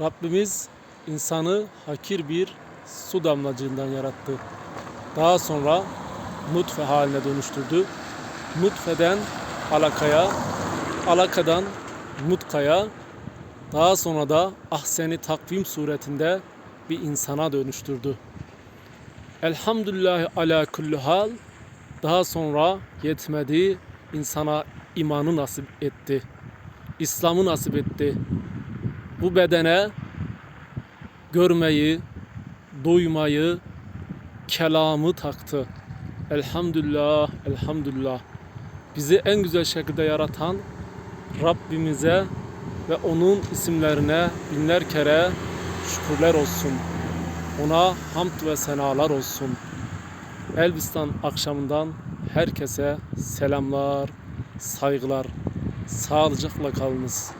Rabbimiz insanı hakir bir su damlacığından yarattı. Daha sonra nutfe haline dönüştürdü. Nutfeden alakaya, alakadan mutkaya, daha sonra da ahseni takvim suretinde bir insana dönüştürdü. Elhamdülillahi ala kulli hal. Daha sonra yetmedi insana imanı nasip etti. İslam'ı nasip etti. Bu bedene görmeyi, duymayı, kelamı taktı. Elhamdülillah, elhamdülillah. Bizi en güzel şekilde yaratan Rabbimize ve onun isimlerine binler kere şükürler olsun. Ona hamd ve senalar olsun. Elbistan akşamından herkese selamlar, saygılar. Sağlıcakla kalınız.